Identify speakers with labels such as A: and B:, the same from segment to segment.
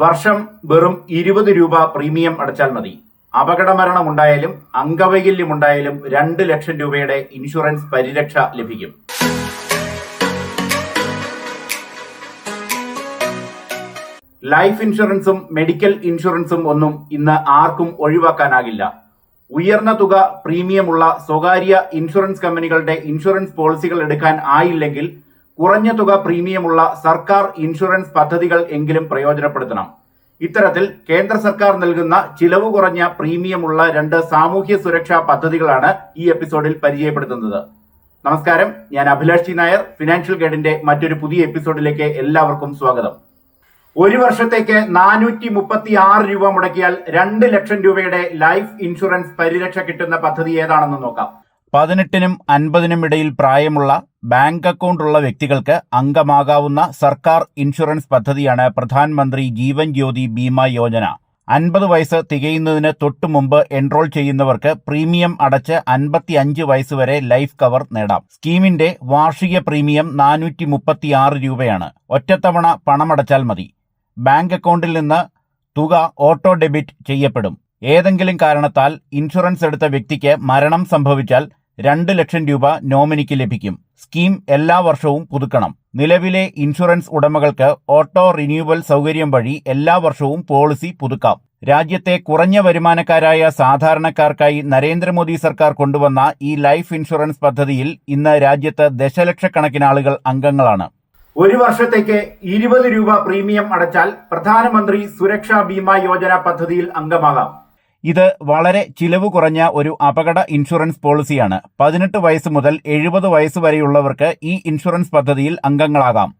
A: വർഷം വെറും ഇരുപത് രൂപ പ്രീമിയം അടച്ചാൽ മതി. അപകടമരണമുണ്ടായാലും അംഗവൈകല്യമുണ്ടായാലും രണ്ട് ലക്ഷം രൂപയുടെ ഇൻഷുറൻസ് പരിരക്ഷ ലഭിക്കും. ലൈഫ് ഇൻഷുറൻസും മെഡിക്കൽ ഇൻഷുറൻസും ഒന്നും ഇന്ന് ആർക്കും ഒഴിവാക്കാനാകില്ല. ഉയർന്ന തുക പ്രീമിയമുള്ള സ്വകാര്യ ഇൻഷുറൻസ് കമ്പനികളുടെ ഇൻഷുറൻസ് പോളിസികൾ എടുക്കാൻ ആയില്ലെങ്കിൽ കുറഞ്ഞ തുക പ്രീമിയമുള്ള സർക്കാർ ഇൻഷുറൻസ് പദ്ധതികൾ എങ്കിലും പ്രയോജനപ്പെടുത്തണം. ഇത്തരത്തിൽ കേന്ദ്ര സർക്കാർ നൽകുന്ന ചിലവ് കുറഞ്ഞ പ്രീമിയമുള്ള രണ്ട് സാമൂഹ്യ സുരക്ഷാ പദ്ധതികളാണ് ഈ എപ്പിസോഡിൽ പരിചയപ്പെടുത്തുന്നത്. നമസ്കാരം. ഞാൻ അഭിലാഷ് നായർ. ഫിനാൻഷ്യൽ ഗൈഡിന്റെ മറ്റൊരു പുതിയ എപ്പിസോഡിലേക്ക് എല്ലാവർക്കും സ്വാഗതം. ഒരു വർഷത്തേക്ക് നാനൂറ്റി മുപ്പത്തി ആറ് രൂപ മുടക്കിയാൽ രണ്ട് ലക്ഷം രൂപയുടെ ലൈഫ് ഇൻഷുറൻസ് പരിരക്ഷ കിട്ടുന്ന പദ്ധതി ഏതാണെന്ന് നോക്കാം. പതിനെട്ടിനും അൻപതിനും ഇടയിൽ പ്രായമുള്ള ബാങ്ക് അക്കൗണ്ട് ഉള്ള വ്യക്തികൾക്ക് അംഗമാകാവുന്ന സർക്കാർ ഇൻഷുറൻസ് പദ്ധതിയാണ് പ്രധാനമന്ത്രി ജീവൻ ജ്യോതി ബീമ യോജന. അൻപത് വയസ്സ് തികയുന്നതിന് തൊട്ടു മുമ്പ് എൻറോൾ ചെയ്യുന്നവർക്ക് പ്രീമിയം അടച്ച് അൻപത്തി അഞ്ച് വയസ്സ് വരെ ലൈഫ് കവർ നേടാം. സ്കീമിന്റെ വാർഷിക പ്രീമിയം നാനൂറ്റി മുപ്പത്തിയാറ് രൂപയാണ്. ഒറ്റത്തവണ പണമടച്ചാൽ മതി. ബാങ്ക് അക്കൗണ്ടിൽ നിന്ന് തുക ഓട്ടോ ഡെബിറ്റ് ചെയ്യപ്പെടും. ഏതെങ്കിലും കാരണത്താൽ ഇൻഷുറൻസ് എടുത്ത വ്യക്തിക്ക് മരണം സംഭവിച്ചാൽ രണ്ട് ലക്ഷം രൂപ നോമിനിക്ക് ലഭിക്കും. സ്കീം എല്ലാ വർഷവും പുതുക്കണം. നിലവിലെ ഇൻഷുറൻസ് ഉടമകൾക്ക് ഓട്ടോ റിന്യൂവൽ സൗകര്യം വഴി എല്ലാ വർഷവും പോളിസി പുതുക്കാം. രാജ്യത്തെ കുറഞ്ഞ വരുമാനക്കാരായ സാധാരണക്കാർക്കായി നരേന്ദ്രമോദി സർക്കാർ കൊണ്ടുവന്ന ഈ ലൈഫ് ഇൻഷുറൻസ് പദ്ധതിയിൽ ഇന്ന് രാജ്യത്ത് ദശലക്ഷക്കണക്കിന് ആളുകൾ അംഗങ്ങളാണ്. ഒരു വർഷത്തേക്ക് ഇരുപത് രൂപ പ്രീമിയം അടച്ചാൽ പ്രധാനമന്ത്രി സുരക്ഷാ ബീമ യോജന പദ്ധതിയിൽ അംഗമാകാം. ഇത് വളരെ ചിലവ് കുറഞ്ഞ ഒരു അപകട ഇൻഷുറൻസ് പോളിസിയാണ്. പതിനെട്ട് വയസ്സ് മുതൽ എഴുപത് വയസ്സ് വരെയുള്ളവർക്ക് ഈ ഇൻഷുറൻസ് പദ്ധതിയിൽ അംഗങ്ങളാകാം.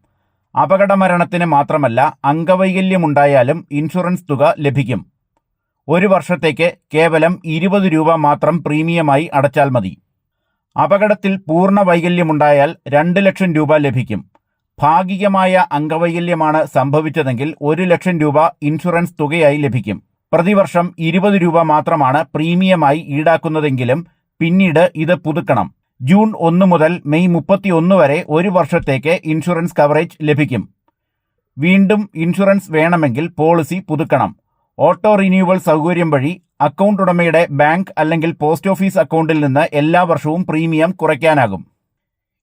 A: അപകട മരണത്തിന് മാത്രമല്ല അംഗവൈകല്യമുണ്ടായാലും ഇൻഷുറൻസ് തുക ലഭിക്കും. ഒരു വർഷത്തേക്ക് കേവലം ഇരുപത് രൂപ മാത്രം പ്രീമിയമായി അടച്ചാൽ മതി. അപകടത്തിൽ പൂർണ വൈകല്യമുണ്ടായാൽ രണ്ട് ലക്ഷം രൂപ ലഭിക്കും. ഭാഗികമായ അംഗവൈകല്യമാണ് സംഭവിച്ചതെങ്കിൽ ഒരു ലക്ഷം രൂപ ഇൻഷുറൻസ് തുകയായി ലഭിക്കും. പ്രതിവർഷം ഇരുപത് രൂപ മാത്രമാണ് പ്രീമിയമായി ഈടാക്കുന്നതെങ്കിലും പിന്നീട് ഇത് പുതുക്കണം. ജൂൺ ഒന്ന് മുതൽ മെയ് മുപ്പത്തിയൊന്ന് വരെ ഒരു വർഷത്തേക്ക് ഇൻഷുറൻസ് കവറേജ് ലഭിക്കും. വീണ്ടും ഇൻഷുറൻസ് വേണമെങ്കിൽ പോളിസി പുതുക്കണം. ഓട്ടോ റിന്യൂവൽ സൗകര്യം വഴി അക്കൗണ്ട് ഉടമയുടെ ബാങ്ക് അല്ലെങ്കിൽ പോസ്റ്റ് ഓഫീസ് അക്കൗണ്ടിൽ നിന്ന് എല്ലാ വർഷവും പ്രീമിയം കുറയ്ക്കാനാകും.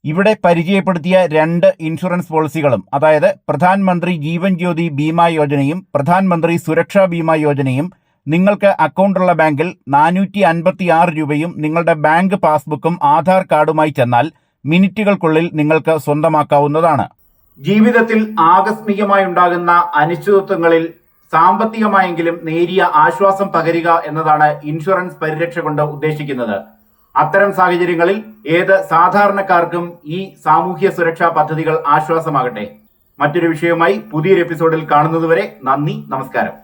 A: ഇവിടെ പരിചയപ്പെടുത്തിയ രണ്ട് ഇൻഷുറൻസ് പോളിസികളും അതായത് പ്രധാനമന്ത്രി ജീവൻ ജ്യോതി ബീമാ യോജനയും പ്രധാനമന്ത്രി സുരക്ഷാ ബീമാ യോജനയും നിങ്ങൾക്ക് അക്കൗണ്ടുള്ള ബാങ്കിൽ നാനൂറ്റി അൻപത്തി ആറ് രൂപയും നിങ്ങളുടെ ബാങ്ക് പാസ്ബുക്കും ആധാർ കാർഡുമായി ചെന്നാൽ മിനിറ്റുകൾക്കുള്ളിൽ നിങ്ങൾക്ക് സ്വന്തമാക്കാവുന്നതാണ്. ജീവിതത്തിൽ ആകസ്മികമായി ഉണ്ടാകുന്ന അനിശ്ചിതത്വങ്ങളിൽ സാമ്പത്തികമായെങ്കിലും നേരിയ ആശ്വാസം പകരുക എന്നതാണ് ഇൻഷുറൻസ് പരിരക്ഷ കൊണ്ട് ഉദ്ദേശിക്കുന്നത്. അത്തരം സാഹചര്യങ്ങളിൽ ഏത് സാധാരണക്കാർക്കും ഈ സാമൂഹ്യ സുരക്ഷാ പദ്ധതികൾ ആശ്വാസമാകട്ടെ. മറ്റൊരു വിഷയവുമായി പുതിയൊരു എപ്പിസോഡിൽ കാണുന്നതുവരെ നന്ദി നമസ്കാരം.